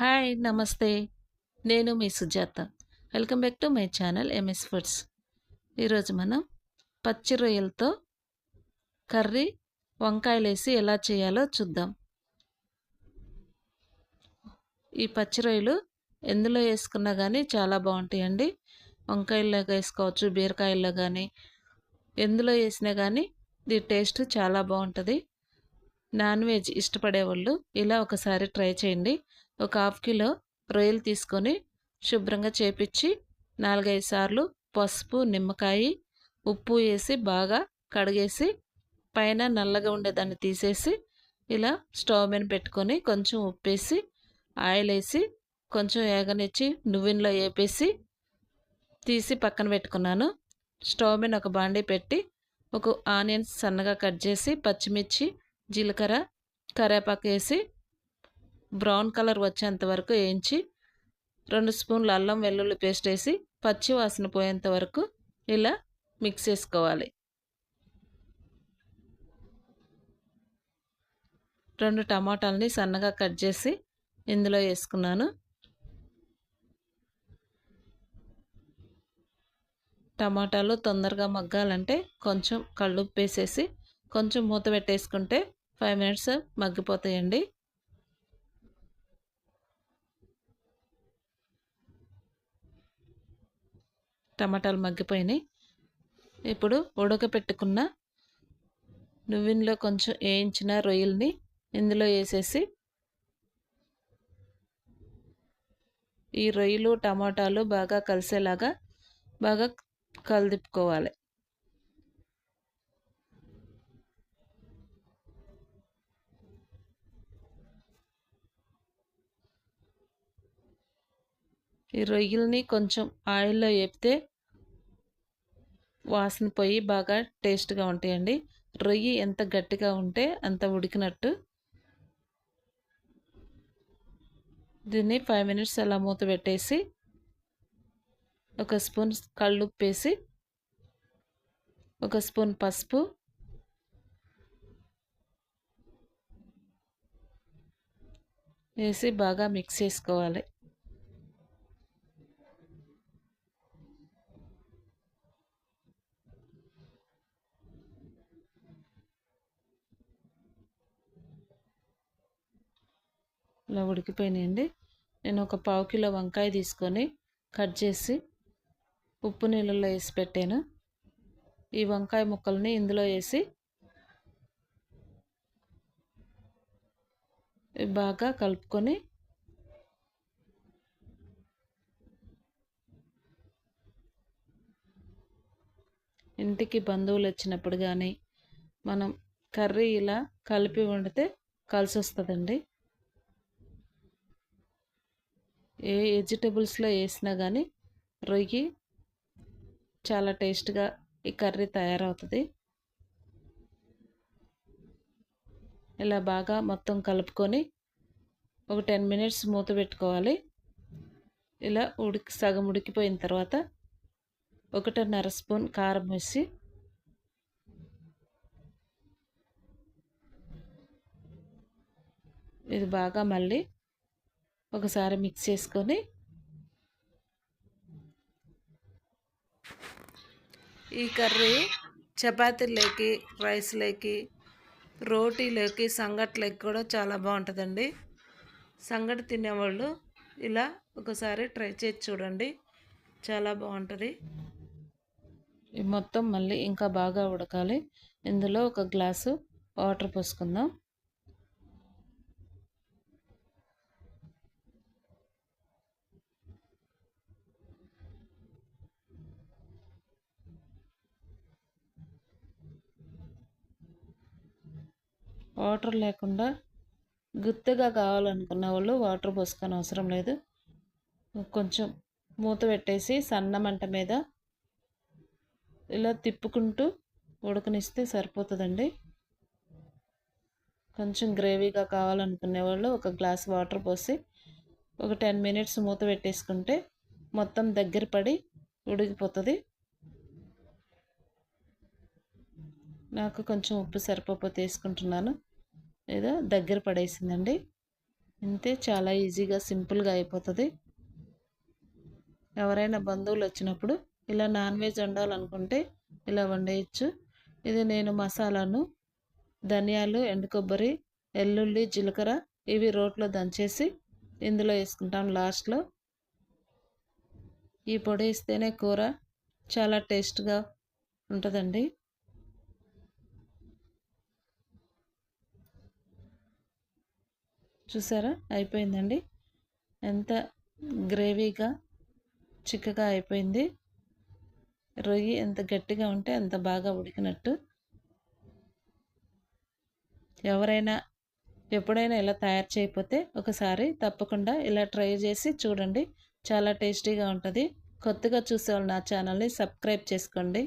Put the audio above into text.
Hi నమస్తే. నేను మీ Sujatha. Welcome back to my channel MS foods ఈరోజు మనం పచ్చి రొయ్యలతో కర్రీ వంకాయలు వేసి ఎలా చేయాలో చూద్దాం. ఈ పచ్చి రొయ్యలు ఎందులో వేసుకున్నా కానీ చాలా బాగుంటాయండి. వంకాయల్లో వేసుకోవచ్చు బీరకాయల్లో కానీ ఎందులో వేసినా కానీ దీని టేస్ట్ చాలా బాగుంటుంది. నాన్ వెజ్ ఇష్టపడే వాళ్ళు ఇలా ఒకసారి ట్రై చేయండి. ఒక హాఫ్ కిలో రొయ్యలు తీసుకొని శుభ్రంగా చేపించి నాలుగైదు సార్లు పసుపు నిమ్మకాయ ఉప్పు వేసి బాగా కడిగేసి పైన నల్లగా ఉండేదాన్ని తీసేసి ఇలా స్టవ్ మీద పెట్టుకొని కొంచెం ఉప్పేసి ఆయిల్ వేసి కొంచెం ఏగనిచ్చి నువ్వులో వేపేసి తీసి పక్కన పెట్టుకున్నాను. స్టవ్ మీద ఒక బాండీ పెట్టి ఒక ఆనియన్స్ సన్నగా కట్ చేసి పచ్చిమిర్చి జీలకర్ర కరేపాకు వేసి బ్రౌన్ కలర్ వచ్చేంత వరకు వేయించి రెండు స్పూన్లు అల్లం వెల్లుల్లి పేస్ట్ వేసి పచ్చి వాసన పోయేంత వరకు ఇలా మిక్స్ చేసుకోవాలి. రెండు టమాటాలని సన్నగా కట్ చేసి ఇందులో వేసుకున్నాను. టమాటాలు తొందరగా మగ్గాలంటే కొంచెం కళ్ళు వేసేసి కొంచెం మూత పెట్టేసుకుంటే ఫైవ్ మినిట్స్ మగ్గిపోతాయండి. టమాటాలు మగ్గిపోయినాయి. ఇప్పుడు ఉడకపెట్టుకున్న నువ్వులో కొంచెం వేయించిన రొయ్యల్ని ఇందులో వేసేసి ఈ రొయ్యలు టమాటాలు బాగా కలిసేలాగా బాగా కలిదిప్పుకోవాలి. ఈ రొయ్యల్ని కొంచెం ఆయిల్లో వేపితే వాసన పోయి బాగా టేస్ట్గా ఉంటాయండి. రొయ్యి ఎంత గట్టిగా ఉంటే అంత ఉడికినట్టు. దీన్ని ఫైవ్ మినిట్స్ అలా మూత పెట్టేసి ఒక స్పూన్ కళ్ళుప్పేసి ఒక స్పూన్ పసుపు వేసి బాగా మిక్స్ చేసుకోవాలి. ఇలా ఉడికిపోయినాయండి. నేను ఒక పావు కిలో వంకాయ తీసుకొని కట్ చేసి ఉప్పు నీళ్ళల్లో వేసి పెట్టాను. ఈ వంకాయ ముక్కల్ని ఇందులో వేసి బాగా కలుపుకొని ఇంటికి బంధువులు వచ్చినప్పుడు కానీ మనం కర్రీ ఇలా కలిపి వండితే కలిసి వస్తుందండి ఏ వెజిటబుల్స్లో వేసినా కానీ రొయ్యి చాలా టేస్ట్గా ఈ కర్రీ తయారవుతుంది. ఇలా బాగా మొత్తం కలుపుకొని ఒక టెన్ మినిట్స్ మూత పెట్టుకోవాలి. ఇలా ఉడికి సగం ఉడికిపోయిన తర్వాత ఒకటిన్నర స్పూన్ కారం వేసి ఇది బాగా మళ్ళీ ఒకసారి మిక్స్ చేసుకొని ఈ కర్రీ చపాతీలోకి రైస్లోకి రోటీలోకి సంగట్లోకి కూడా చాలా బాగుంటుందండి. సంగటి తినేవాళ్ళు ఇలా ఒకసారి ట్రై చేసి చూడండి. చాలా బాగుంటుంది. మొత్తం మళ్ళీ ఇంకా బాగా ఉడకాలి. ఇందులో ఒక గ్లాసు వాటర్ పోసుకుందాం. వాటర్ లేకుండా గుత్తగా కావాలనుకున్న వాళ్ళు వాటర్ పోసుకొని అవసరం లేదు. కొంచెం మూత పెట్టేసి సన్న మంట మీద ఇలా తిప్పుకుంటూ ఉడకనిస్తే సరిపోతుందండి. కొంచెం గ్రేవీగా కావాలనుకునే వాళ్ళు ఒక గ్లాస్ వాటర్ పోసి ఒక టెన్ మినిట్స్ మూత పెట్టేసుకుంటే మొత్తం దగ్గర పడి ఉడికిపోతుంది. నాకు కొంచెం ఉప్పు సరిపోతే వేసుకుంటున్నాను ఏదో దగ్గర పడేసిందండి. ఇంతే చాలా ఈజీగా సింపుల్గా అయిపోతుంది. ఎవరైనా బంధువులు వచ్చినప్పుడు ఇలా నాన్ వెజ్ వండాలనుకుంటే ఇలా వండేయచ్చు. ఇది నేను మసాలాను ధనియాలు ఎండు కొబ్బరి ఎల్లుల్లి జీలకర్ర ఇవి రోట్లో దంచేసి ఇందులో వేసుకుంటాం లాస్ట్లో. ఈ పొడి వేస్తేనే కూర చాలా టేస్ట్గా ఉంటుందండి. చూసారా? అయిపోయిందండి. ఎంత గ్రేవీగా చిక్కగా అయిపోయింది. రొయ్యి ఎంత గట్టిగా ఉంటే అంత బాగా ఉడికినట్టు. ఎవరైనా ఎప్పుడైనా ఇలా తయారు చేయకపోతే ఒకసారి తప్పకుండా ఇలా ట్రై చేసి చూడండి. చాలా టేస్టీగా ఉంటుంది. కొత్తగా చూసేవాళ్ళు నా ఛానల్ని సబ్స్క్రైబ్ చేసుకోండి.